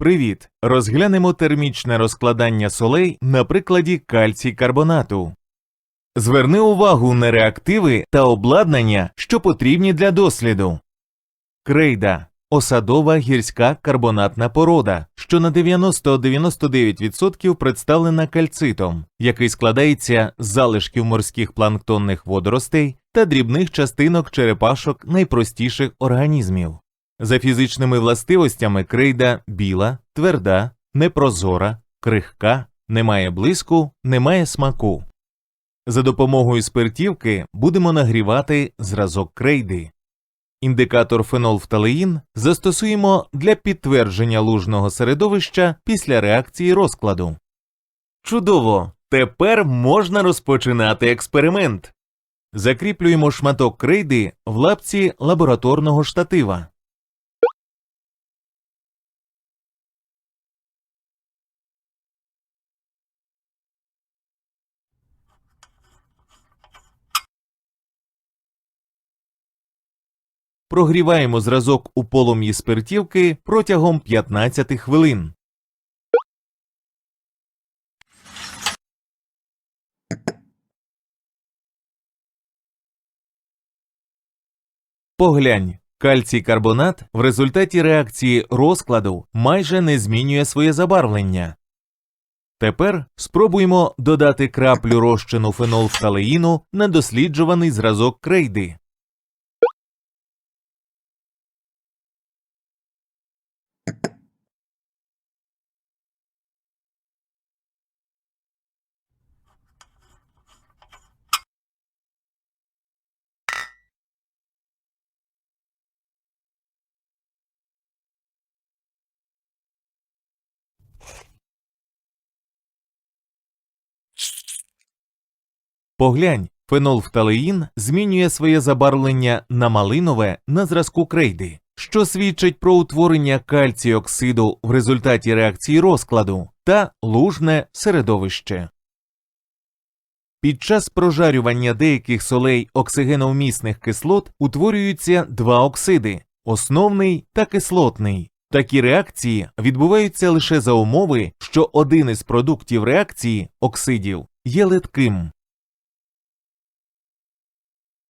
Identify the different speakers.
Speaker 1: Привіт! Розглянемо термічне розкладання солей на прикладі кальцій карбонату. Зверни увагу на реактиви та обладнання, що потрібні для досліду. Крейда осадова гірська карбонатна порода, що на 90-99% представлена кальцитом, який складається з залишків морських планктонних водоростей та дрібних частинок черепашок найпростіших організмів. За фізичними властивостями крейда біла, тверда, непрозора, крихка, не має блиску, не має смаку. За допомогою спиртівки будемо нагрівати зразок крейди. Індикатор фенолфталеїн застосуємо для підтвердження лужного середовища після реакції розкладу. Чудово! Тепер можна розпочинати експеримент. Закріплюємо шматок крейди в лапці лабораторного штатива. Прогріваємо зразок у полум'ї спиртівки протягом 15 хвилин. Поглянь, кальцій карбонат в результаті реакції розкладу майже не змінює своє забарвлення. Тепер спробуємо додати краплю розчину фенолфталеїну на досліджуваний зразок крейди. Поглянь, фенолфталеїн змінює своє забарвлення на малинове на зразку крейди, що свідчить про утворення кальціоксиду в результаті реакції розкладу та лужне середовище. Під час прожарювання деяких солей оксигеновмісних кислот утворюються два оксиди основний та кислотний. Такі реакції відбуваються лише за умови, що один із продуктів реакції оксидів є литким.